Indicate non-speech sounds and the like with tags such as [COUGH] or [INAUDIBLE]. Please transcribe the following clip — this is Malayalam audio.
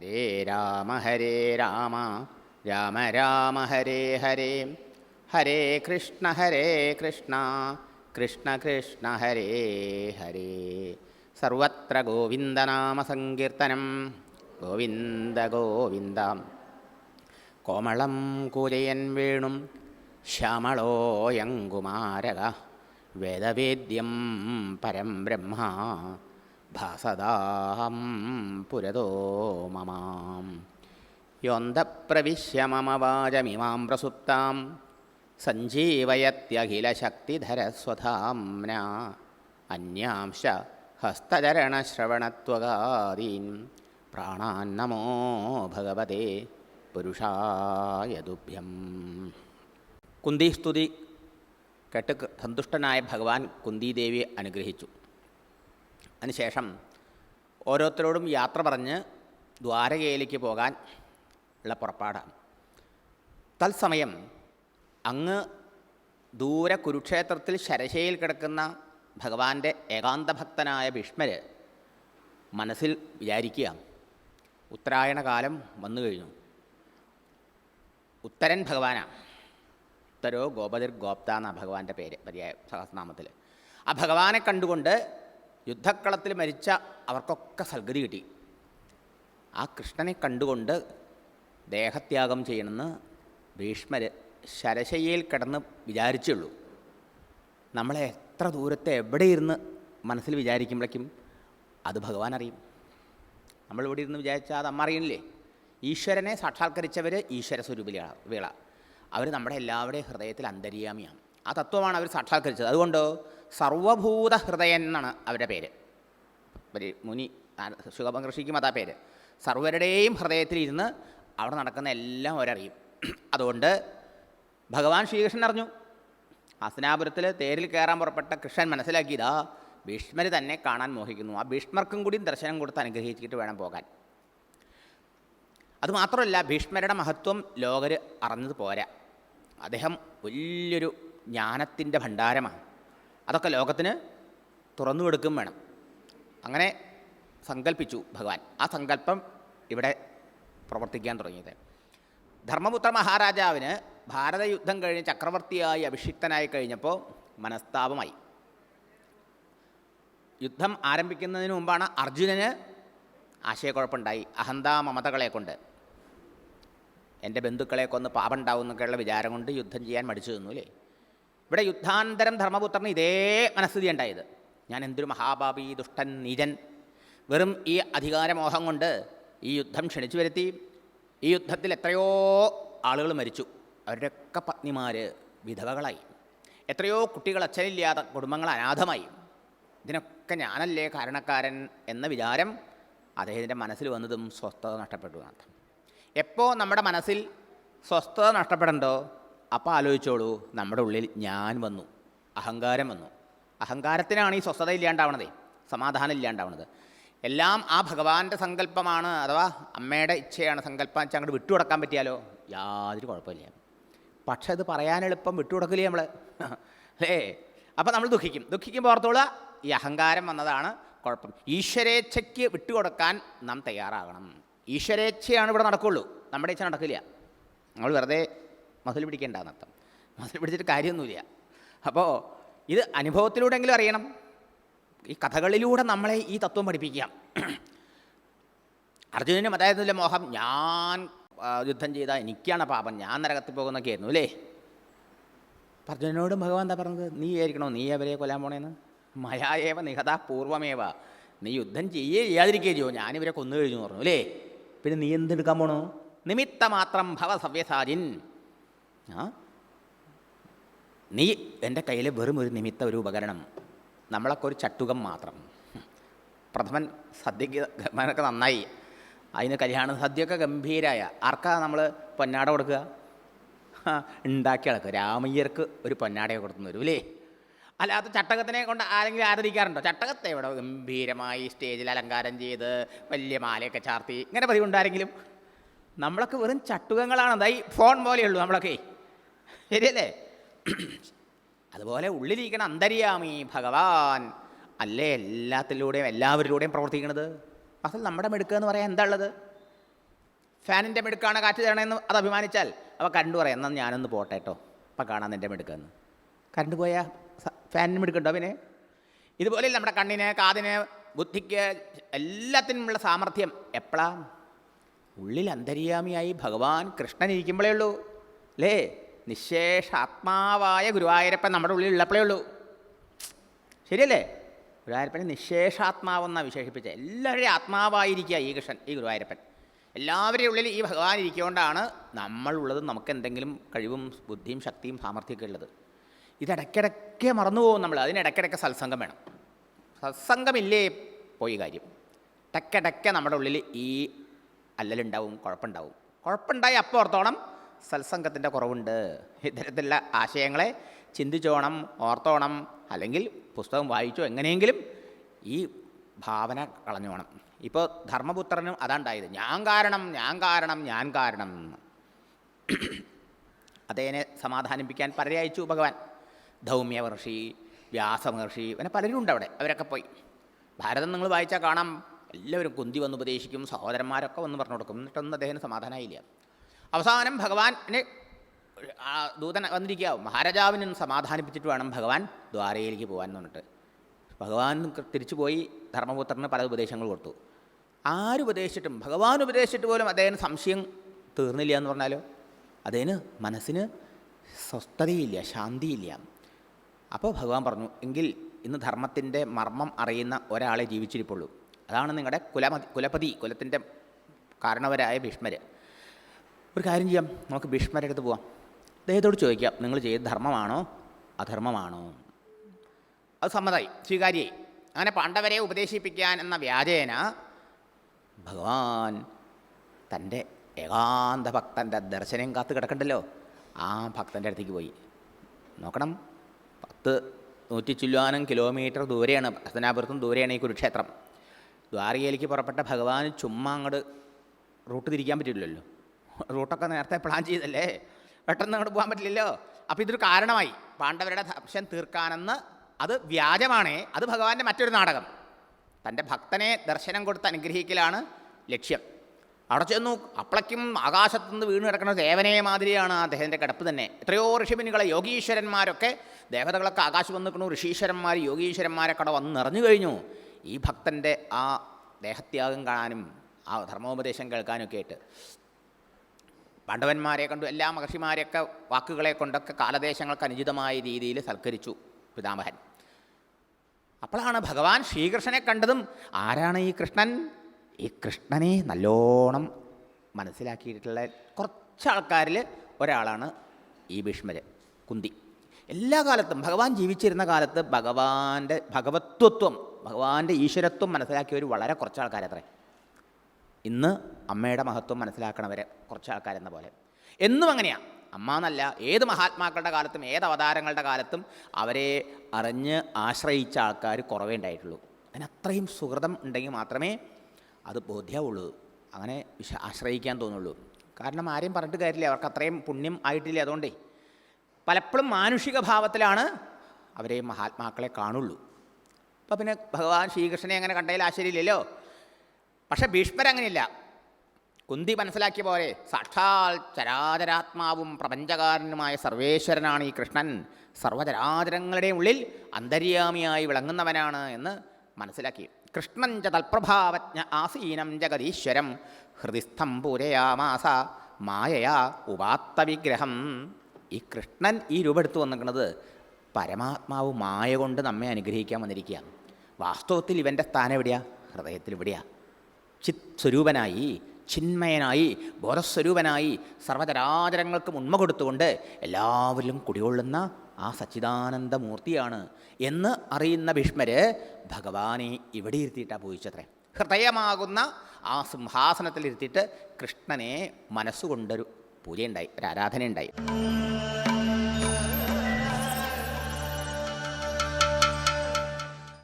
ഹരേ രാമ ഹരേ രാമ. രാമ രാമ ഹരേ ഹരേ. ഹരേ കൃഷ്ണ ഹരേ കൃഷ്ണ. കൃഷ്ണ കൃഷ്ണ ഹരേ ഹരേ. സർവത്ര ഗോവിന്ദനാമ സങ്കീർത്തനം. ഗോവിന്ദ ഗോവിന്ദ. കോമളം കൂജയൻ വേണും ശ്യാമളോയങ്കുമാരക വേദവേദ്യം പരം ബ്രഹ്മ. ഭാസതാം പുരതോ മമാം യോന്തപ്രവിശ്യ മമ വാചമിമാം പ്രസുപ്താം സഞ്ജീവയത്യഖിലശക്തിധരസ്വധാംന അന്യാംശ ഹസ്തചരണശ്രവണത്വകാദീൻ പ്രാണാന്നമോ ഭഗവതേ പുരുഷായ തുഭ്യം കുന്തിസ്തുതി കേട്ട് സന്തുഷ്ടനായ ഭഗവാൻ കുന്തിദേവിയെ അനുഗ്രഹിച്ചു. അതിനുശേഷം ഓരോരുത്തരോടും യാത്ര പറഞ്ഞ് ദ്വാരകയിലേക്ക് പോകാൻ ഉള്ള പുറപ്പാടാണ്. തത്സമയം അങ്ങ് ദൂര കുരുക്ഷേത്രത്തിൽ ശരശയിൽ കിടക്കുന്ന ഭഗവാന്റെ ഏകാന്തഭക്തനായ ഭീഷ്മര് മനസ്സിൽ വിചാരിക്കുക ഉത്തരായണ കാലം വന്നു കഴിഞ്ഞു. ഉത്തരൻ ഭഗവാനാണ് ഉത്തരോ ഗോപതിർ ഗോപ്ത എന്നാണ് ഭഗവാന്റെ പേര് പര്യായ സഹസ്രനാമത്തിൽ ആ ഭഗവാനെ കണ്ടുകൊണ്ട് യുദ്ധക്കളത്തിൽ മരിച്ച അവർക്കൊക്കെ സൽഗതി കിട്ടി. ആ കൃഷ്ണനെ കണ്ടുകൊണ്ട് ദേഹത്യാഗം ചെയ്യണമെന്ന് ഭീഷ്മർ ശരശയ്യയിൽ കിടന്ന് വിചാരിച്ചുള്ളൂ. നമ്മളെ എത്ര ദൂരത്തെ എവിടെ ഇരുന്ന് മനസ്സിൽ വിചാരിക്കുമ്പോഴേക്കും അത് ഭഗവാൻ അറിയും. നമ്മൾ ഇവിടെ ഇരുന്ന് വിചാരിച്ചാൽ അത് അമ്മ അറിയണില്ലേ? ഈശ്വരനെ സാക്ഷാത്കരിച്ചവർ ഈശ്വര സ്വരൂപിലാണ് വീള അവർ നമ്മുടെ എല്ലാവരുടെയും ഹൃദയത്തിൽ അന്തര്യാമിയാണ്. ആ തത്വമാണ് അവർ സാക്ഷാത്കരിച്ചത്. അതുകൊണ്ട് സർവഭൂത ഹൃദയൻ എന്നാണ് അവരുടെ പേര്. മുനി ശുഖമഹർഷിക്കും അതാ പേര്. സർവരുടെയും ഹൃദയത്തിലിരുന്ന് അവിടെ നടക്കുന്ന എല്ലാം അവരറിയും. അതുകൊണ്ട് ഭഗവാൻ ശ്രീകൃഷ്ണൻ അറിഞ്ഞു. ഹസ്നാപുരത്തിൽ തേരിൽ കയറാൻ പുറപ്പെട്ട കൃഷ്ണൻ മനസ്സിലാക്കിയതാ ഭീഷ്മർ തന്നെ കാണാൻ മോഹിക്കുന്നു. ആ ഭീഷ്മർക്കും കൂടി ദർശനം കൊടുത്ത് അനുഗ്രഹിച്ചിട്ട് വേണം പോകാൻ. അതുമാത്രമല്ല ഭീഷ്മരുടെ മഹത്വം ലോകർ അറിഞ്ഞത് പോരാ. അദ്ദേഹം വലിയൊരു ജ്ഞാനത്തിന്റെ ഭണ്ഡാരമാണ്. അതൊക്കെ ലോകത്തിന് തുറന്നു കൊടുക്കും വേണം. അങ്ങനെ സങ്കല്പിച്ചു ഭഗവാൻ. ആ സങ്കല്പം ഇവിടെ പ്രവർത്തിക്കാൻ തുടങ്ങിയത്. ധർമ്മപുത്ര മഹാരാജാവിന് ഭാരതയുദ്ധം കഴിഞ്ഞ് ചക്രവർത്തിയായി അഭിഷിക്തനായി കഴിഞ്ഞപ്പോൾ മനസ്താപമായി. യുദ്ധം ആരംഭിക്കുന്നതിന് മുമ്പാണ് അർജുനന് ആശയക്കുഴപ്പമുണ്ടായി. അഹന്താ മമതകളെ കൊണ്ട്. എന്റെ ബന്ധുക്കളെ കൊന്ന് പാപം ഉണ്ടാവും എന്നൊക്കെയുള്ള വിചാരം കൊണ്ട് യുദ്ധം ചെയ്യാൻ മടിച്ചു നിന്നു അല്ലേ? ഇവിടെ യുദ്ധാന്തരം ധർമ്മപുത്രന് ഇതേ മനസ്ഥിതി ഉണ്ടായത് ഞാൻ എന്തൊരു മഹാപാപി ദുഷ്ടൻ നീരൻ വെറും ഈ അധികാരമോഹം കൊണ്ട് ഈ യുദ്ധം ക്ഷണിച്ചു വരുത്തി. ഈ യുദ്ധത്തിൽ എത്രയോ ആളുകൾ മരിച്ചു. അവരുടെയൊക്കെ പത്നിമാർ വിധവകളായി. എത്രയോ കുട്ടികൾ അച്ഛനില്ലാത്ത കുടുംബങ്ങൾ അനാഥമായി. ഇതിനൊക്കെ ഞാനല്ലേ കാരണക്കാരൻ എന്ന വിചാരം അദ്ദേഹത്തിന്റെ മനസ്സിൽ വന്നതും സ്വസ്ഥത നഷ്ടപ്പെട്ടു എന്നർത്ഥം എപ്പോൾ നമ്മുടെ മനസ്സിൽ സ്വസ്ഥത നഷ്ടപ്പെടണ്ടോ? അപ്പോൾ ആലോചിച്ചോളൂ നമ്മുടെ ഉള്ളിൽ ഞാൻ വന്നു അഹങ്കാരം വന്നു. അഹങ്കാരത്തിനാണ് ഈ സ്വസ്ഥത ഇല്ലാണ്ടാവണതേ സമാധാനം ഇല്ലാണ്ടാവണത്. എല്ലാം ആ ഭഗവാന്റെ സങ്കല്പമാണ് അഥവാ അമ്മയുടെ ഇച്ഛയാണ് സങ്കല്പം വെച്ചാൽ അങ്ങോട്ട് വിട്ടുകൊടുക്കാൻ പറ്റിയാലോ? യാതൊരു കുഴപ്പമില്ല. പക്ഷെ അത് പറയാൻ എളുപ്പം വിട്ടുകൊടുക്കില്ലേ നമ്മൾ [LAUGHS] അല്ലേ? അപ്പം നമ്മൾ ദുഃഖിക്കും. ദുഃഖിക്കുമ്പോൾ ഓർത്തോളുക ഈ അഹങ്കാരം വന്നതാണ് കുഴപ്പം. ഈശ്വരേച്ഛയ്ക്ക് വിട്ടുകൊടുക്കാൻ നാം തയ്യാറാകണം. ഈശ്വരേച്ഛയാണ് ഇവിടെ നടക്കുള്ളൂ. നമ്മുടെ ഇച്ഛ നടക്കില്ല. നമ്മൾ വെറുതെ മസിൽ പിടിക്കേണ്ട എന്നർത്ഥം മുതൽ പിടിച്ചിട്ട് കാര്യമൊന്നുമില്ല. അപ്പോൾ ഇത് അനുഭവത്തിലൂടെങ്കിലും അറിയണം. ഈ കഥകളിലൂടെ നമ്മളെ ഈ തത്വം പഠിപ്പിക്കാം അർജുനനും അതായിരുന്നില്ല മോഹം ഞാൻ യുദ്ധം ചെയ്താൽ എനിക്കാണ് പാപം ഞാൻ നരകത്തിൽ പോകുന്നൊക്കെ ആയിരുന്നു അല്ലേ? അർജുനനോടും ഭഗവാൻ എന്താ പറഞ്ഞത്? നീ ആയിരിക്കണോ നീ അവരെ കൊല്ലാൻ പോണേന്ന്? മയായേവ നിഹത പൂർവമേവ. നീ യുദ്ധം ചെയ്യേ ചെയ്യാതിരിക്കുകയോ ചെയ്യോ. ഞാനിവരെ കൊന്നു കഴിഞ്ഞു പറഞ്ഞു അല്ലേ? പിന്നെ നീ എന്തെടുക്കാൻ പോണോ? നിമിത്തമാത്രം ഭവ സവ്യസാജിൻ ആ? നീ എന്റെ കയ്യിൽ വെറും ഒരു നിമിത്ത ഒരു ഉപകരണം നമ്മളൊക്കെ ഒരു ചട്ടുകം മാത്രം. പ്രഥമൻ സദ്യക്ക് ഗമനൊക്കെ നന്നായി. അതിന് കല്യാണ സദ്യയൊക്കെ ഗംഭീരായ. ആർക്കാ നമ്മൾ പൊന്നാട കൊടുക്കുക? ഉണ്ടാക്കി അളക്കുക. രാമയ്യർക്ക് ഒരു പൊന്നാടയൊക്കെ കൊടുത്തു വരും അല്ലേ? അല്ലാത്ത ചട്ടകത്തിനെ കൊണ്ട് ആരെങ്കിലും ആദരിക്കാറുണ്ടോ? ചട്ടകത്തെ ഇവിടെ ഗംഭീരമായി സ്റ്റേജിൽ അലങ്കാരം ചെയ്ത് വലിയ മാലയൊക്കെ ചാർത്തി ഇങ്ങനെ പതിവുണ്ടാരെങ്കിലും? നമ്മളൊക്കെ വെറും ചട്ടുകങ്ങളാണ്. അതായി ഫോൺ പോലെയുള്ളൂ നമ്മളൊക്കെ. ശരിയല്ലേ? അതുപോലെ ഉള്ളിലിരിക്കണ അന്തര്യാമി ഭഗവാൻ അല്ലേ എല്ലാത്തിലൂടെയും എല്ലാവരിലൂടെയും പ്രവർത്തിക്കണത്? അസൽ നമ്മുടെ മെടുക്കുക എന്ന് പറയാൻ എന്താ ഉള്ളത്? ഫാനിന്റെ മെടുക്കാണ് കാറ്റ് തരണമെന്ന് അത് അഭിമാനിച്ചാൽ അപ്പോൾ കണ്ടു പറയാം എന്നാൽ ഞാനൊന്ന് പോട്ടെ കേട്ടോ അപ്പം കാണാൻ നിന്റെ മിടുക്കെന്ന് കറണ്ട് പോയാൽ ഫാനിന് മെടുക്കണ്ടോ പിന്നെ? ഇതുപോലെ നമ്മുടെ കണ്ണിന് കാതിന് ബുദ്ധിക്ക് എല്ലാത്തിനുമുള്ള സാമർഥ്യം എപ്പോഴാ ഉള്ളിൽ അന്തര്യാമിയായി ഭഗവാൻ കൃഷ്ണൻ ഇരിക്കുമ്പോഴേ ഉള്ളൂ അല്ലേ? നിശേഷ ആത്മാവായ ഗുരുവായൂരപ്പൻ നമ്മുടെ ഉള്ളിൽ ഉള്ളപ്പോഴേ ഉള്ളൂ. ശരിയല്ലേ? ഗുരുവായൂരപ്പനെ നിശേഷാത്മാവെന്നാണ് വിശേഷിപ്പിച്ചത്. എല്ലാവരുടെയും ആത്മാവായിരിക്കുക ഈ കൃഷ്ണൻ ഈ ഗുരുവായൂരപ്പൻ. എല്ലാവരുടെയും ഉള്ളിൽ ഈ ഭഗവാൻ ഇരിക്കുകൊണ്ടാണ് നമ്മളുള്ളത് നമുക്ക് എന്തെങ്കിലും കഴിവും ബുദ്ധിയും ശക്തിയും സാമർഥ്യമൊക്കെ ഉള്ളത്. ഇതിടയ്ക്കിടയ്ക്ക് മറന്നു പോകും നമ്മൾ. അതിനിടയ്ക്കിടയ്ക്ക് സത്സംഗം വേണം. സത്സംഗമില്ലേ പോയി കാര്യം. ഇടയ്ക്കിടയ്ക്ക് നമ്മുടെ ഉള്ളിൽ ഈ അല്ലലുണ്ടാവും കുഴപ്പമുണ്ടാവും. കുഴപ്പമുണ്ടായി അപ്പോൾ സത്സംഗത്തിന്റെ കുറവുണ്ട്. ഇത്തരത്തിലുള്ള ആശയങ്ങളെ ചിന്തിച്ചോണം ഓർത്തോണം അല്ലെങ്കിൽ പുസ്തകം വായിച്ചോ എങ്ങനെയെങ്കിലും ഈ ഭാവന കളഞ്ഞോണം. ഇപ്പോൾ ധർമ്മപുത്രനും അതാണ്ടായത് ഞാൻ കാരണം ഞാൻ കാരണം ഞാൻ കാരണം. അദ്ദേഹനെ സമാധാനിപ്പിക്കാൻ പലരെ അയച്ചു ഭഗവാൻ. ധൗമ്യ മഹർഷി വ്യാസമഹർഷി അങ്ങനെ പലരും ഉണ്ട് അവിടെ. അവരൊക്കെ പോയി. ഭാരതം നിങ്ങൾ വായിച്ചാൽ കാണാം. എല്ലാവരും കുന്തി വന്ന് ഉപദേശിക്കും സഹോദരന്മാരൊക്കെ വന്ന് പറഞ്ഞു കൊടുക്കും. എന്നിട്ടൊന്നും അദ്ദേഹത്തിന് സമാധാനമായില്ല. അവസാനം ഭഗവാനെ ദൂതൻ വന്നിരിക്കുക മഹാരാജാവിനും സമാധാനിപ്പിച്ചിട്ട് വേണം ഭഗവാൻ ദ്വാരയിലേക്ക് പോകാൻ എന്ന് ഭഗവാൻ തിരിച്ചു പോയി ധർമ്മപുത്രന് പല ഉപദേശങ്ങൾ കൊടുത്തു. ആരുപദേശിച്ചിട്ടും ഭഗവാൻ ഉപദേശിച്ചിട്ട് പോലും അദ്ദേഹം സംശയം തീർന്നില്ല എന്ന് പറഞ്ഞാലോ? അദ്ദേഹത്തിന് മനസ്സിന് സ്വസ്ഥതയില്ല ശാന്തിയില്ല. അപ്പോൾ ഭഗവാൻ പറഞ്ഞു എങ്കിൽ ഇന്ന് ധർമ്മത്തിന്റെ മർമ്മം അറിയുന്ന ഒരാളെ ജീവിച്ചിരിപ്പുള്ളൂ. അതാണ് നിങ്ങളുടെ കുലമതി കുലപതി കുലത്തിന്റെ കാരണവരായ ഭീഷ്മർ ഒരു കാര്യം ചെയ്യാം. നമുക്ക് ഭീഷ്മരുടെ അടുത്ത് പോവാം. അദ്ദേഹത്തോട് ചോദിക്കാം നിങ്ങൾ ചെയ്ത് ധർമ്മമാണോ? അധർമ്മമാണോ? അത് സമ്മതായി. സ്വീകാര്യമായി അങ്ങനെ പാണ്ഡവരെ ഉപദേശിപ്പിക്കാൻ എന്ന വ്യാജേന ഭഗവാൻ തന്റെ ഏകാന്ത ഭക്തന്റെ ദർശനം കാത്തു കിടക്കണ്ടല്ലോ? ആ ഭക്തന്റെ അടുത്തേക്ക് പോയി. നോക്കണം. പത്ത് നൂറ്റി ചുല്ലാനം കിലോമീറ്റർ ദൂരെയാണ് ഹസ്തനാപുരത്തും ദൂരെയാണ് ഈ കുരുക്ഷേത്രം. ദ്വാരകയിലേക്ക് പുറപ്പെട്ട ഭഗവാൻ ചുമ്മാ അങ്ങോട്ട് റൂട്ട് തിരിക്കാൻ പറ്റില്ലല്ലോ. റൂട്ടൊക്കെ നേരത്തെ പ്ലാൻ ചെയ്തല്ലേ? പെട്ടെന്ന് അങ്ങോട്ട് പോകാൻ പറ്റില്ലല്ലോ. അപ്പോൾ ഇതൊരു കാരണമായി. പാണ്ഡവരുടെ ദർശൻ തീർക്കാനെന്ന് അത് വ്യാജമാണേ. അത് ഭഗവാന്റെ മറ്റൊരു നാടകം. തന്റെ ഭക്തനെ ദർശനം കൊടുത്ത് അനുഗ്രഹിക്കലാണ് ലക്ഷ്യം. അവിടെ ചെന്നു അപ്പളയ്ക്കും ആകാശത്തുനിന്ന് വീണ് കിടക്കുന്ന ദേവനെ മാതിരിയാണ് അദ്ദേഹത്തിന്റെ കിടപ്പ് തന്നെ. എത്രയോ ഋഷിമുനികളെ യോഗീശ്വരന്മാരൊക്കെ ദേവതകളൊക്കെ ആകാശം വന്ന് ഋഷീശ്വരന്മാർ യോഗീശ്വരന്മാരൊക്കെ അവിടെ വന്ന് നിറഞ്ഞു കഴിഞ്ഞു. ഈ ഭക്തന്റെ ആ ദേഹത്യാഗം കാണാനും ആ ധർമ്മോപദേശം കേൾക്കാനൊക്കെ ആയിട്ട്. പാണ്ഡവന്മാരെ കണ്ടു. എല്ലാ മഹർഷിമാരെയൊക്കെ വാക്കുകളെ കൊണ്ടൊക്കെ കാലദേശങ്ങൾക്ക് അനുചിതമായ രീതിയിൽ സൽക്കരിച്ചു പിതാമഹൻ. അപ്പോഴാണ് ഭഗവാൻ ശ്രീകൃഷ്ണനെ കണ്ടതും ആരാണ് ഈ കൃഷ്ണൻ? ഈ കൃഷ്ണനെ നല്ലോണം മനസ്സിലാക്കിയിട്ടുള്ള കുറച്ച് ആൾക്കാരിൽ ഒരാളാണ് ഈ ഭീഷ്മര് കുന്തി. എല്ലാ കാലത്തും ഭഗവാൻ ജീവിച്ചിരുന്ന കാലത്ത് ഭഗവാന്റെ ഭഗവത്വത്വം ഭഗവാന്റെ ഈശ്വരത്വം മനസ്സിലാക്കിയവർ വളരെ കുറച്ച് ആൾക്കാരത്രേ. ഇന്ന് അമ്മയുടെ മഹത്വം മനസ്സിലാക്കണവരെ കുറച്ച് ആൾക്കാരെന്ന പോലെ. എന്നും അങ്ങനെയാണ് അമ്മ എന്നല്ല ഏത് മഹാത്മാക്കളുടെ കാലത്തും ഏത് അവതാരങ്ങളുടെ കാലത്തും അവരെ അറിഞ്ഞ് ആശ്രയിച്ച ആൾക്കാർ കുറവേ ഉണ്ടായിട്ടുള്ളൂ. അതിന് അത്രയും സുഹൃതം ഉണ്ടെങ്കിൽ മാത്രമേ അത് ബോധ്യമുള്ളൂ അങ്ങനെ വിശ ആശ്രയിക്കാൻ തോന്നുള്ളൂ. കാരണം ആരെയും പറഞ്ഞിട്ട് കാര്യമില്ല. അവർക്ക് അത്രയും പുണ്യം ആയിട്ടില്ല അതുകൊണ്ടേ. പലപ്പോഴും മാനുഷിക ഭാവത്തിലാണ് അവരെ മഹാത്മാക്കളെ കാണുള്ളൂ. അപ്പോൾ പിന്നെ ഭഗവാൻ ശ്രീകൃഷ്ണനെ അങ്ങനെ കണ്ടതിൽ ആശ്ചര്യമില്ലല്ലോ. പക്ഷെ ഭീഷ്മർ അങ്ങനെയില്ല കുന്തി മനസ്സിലാക്കിയ പോലെ സാക്ഷാൽ ചരാചരാത്മാവും പ്രപഞ്ചകാരനുമായ സർവേശ്വരനാണ് ഈ കൃഷ്ണൻ. സർവചരാചരങ്ങളുടെയും ഉള്ളിൽ അന്തര്യാമിയായി വിളങ്ങുന്നവനാണ് എന്ന് മനസ്സിലാക്കി. കൃഷ്ണൻ ച തൽപ്രഭാവജ്ഞ ആസീനം ജഗതീശ്വരം ഹൃദിസ്ഥം പൂരയാമാസ മായയാ ഉപാത്ത വിഗ്രഹം. ഈ കൃഷ്ണൻ ഈ രൂപമെടുത്തു വന്നിരിക്കുന്നത് പരമാത്മാവ് മായ കൊണ്ട് നമ്മെ അനുഗ്രഹിക്കാൻ വന്നിരിക്കുകയാണ്. വാസ്തവത്തിൽ ഇവന്റെ സ്ഥാനം എവിടെയാണ് ഹൃദയത്തിൽ എവിടെയാ ചിത് സ്വരൂപനായി ചിന്മയനായി ബോധസ്വരൂപനായി സർവചരാചരങ്ങൾക്ക് ഉണ്മ കൊടുത്തുകൊണ്ട് എല്ലാവരിലും കുടികൊള്ളുന്ന ആ സച്ചിദാനന്ദമൂർത്തിയാണ് എന്ന് അറിയുന്ന ഭീഷ്മര് ഭഗവാനെ ഇവിടെ ഇരുത്തിയിട്ടാണ് പോയിച്ചത്രേ ഹൃദയമാകുന്ന ആ സിംഹാസനത്തിലിരുത്തിയിട്ട് കൃഷ്ണനെ മനസ്സുകൊണ്ടൊരു പൂജയുണ്ടായി ഒരു ആരാധനയുണ്ടായി